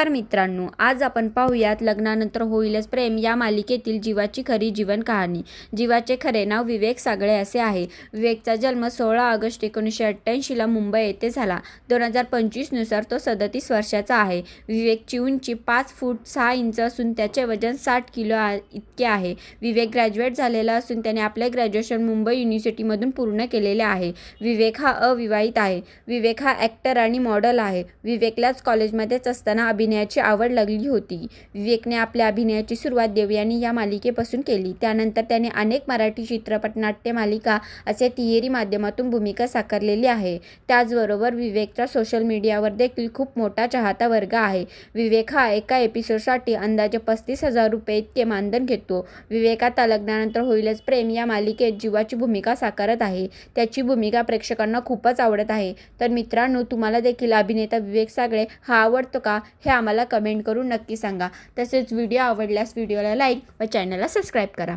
नमस्कार मित्रांनो आज आपण पाहूयात लग्नानंतर होईलच प्रेम या मालिकेतील जीवाची खरी जीवन कहाणी. जीवाचे खरे नाव विवेक सागळे असे आहे. विवेकचा जन्म सोळा ऑगस्ट एकोणीसशे अठ्ठ्याऐंशीला मुंबई येथे झाला. दोन हजार पंचवीसनुसार तो सदतीस वर्षाचा आहे. विवेकची उंची पाच फूट सहा इंच असून त्याचे वजन साठ किलो आ- इतके आहे. विवेक ग्रॅज्युएट झालेला असून त्याने आपले ग्रॅज्युएशन मुंबई युनिव्हर्सिटीमधून पूर्ण केलेले आहे. विवेक हा अविवाहित आहे. विवेक हा ॲक्टर आणि मॉडेल आहे. विवेकलाच कॉलेजमध्येच असताना अभिनयाची आवड लागली होती. विवेकने आपल्या अभिनयाची सुरुवात देवयानी या मालिकेपासून केली. त्यानंतर त्याने अनेक मराठी चित्रपट नाट्य मालिका असे तिहेरी माध्यमातून भूमिका साकारलेली आहे. त्याचबरोबर विवेकचा सोशल मीडियावर देखील खूप मोठा चाहता वर्ग आहे. विवेक हा एका एपिसोडसाठी अंदाजे पस्तीस हजार रुपये इतके मानधन घेतो. विवेक आता लग्नानंतर होईलच. प्रेम या मालिकेत जीवाची भूमिका साकारत आहे. त्याची भूमिका प्रेक्षकांना खूपच आवडत आहे. तर मित्रांनो तुम्हाला देखील अभिनेता विवेक सागळे हा आवडतो का? हे आम्हाला कमेंट करून नक्की सांगा. तसेच व्हिडिओ आवडल्यास व्हिडिओला लाईक व चॅनलला सबस्क्राईब करा.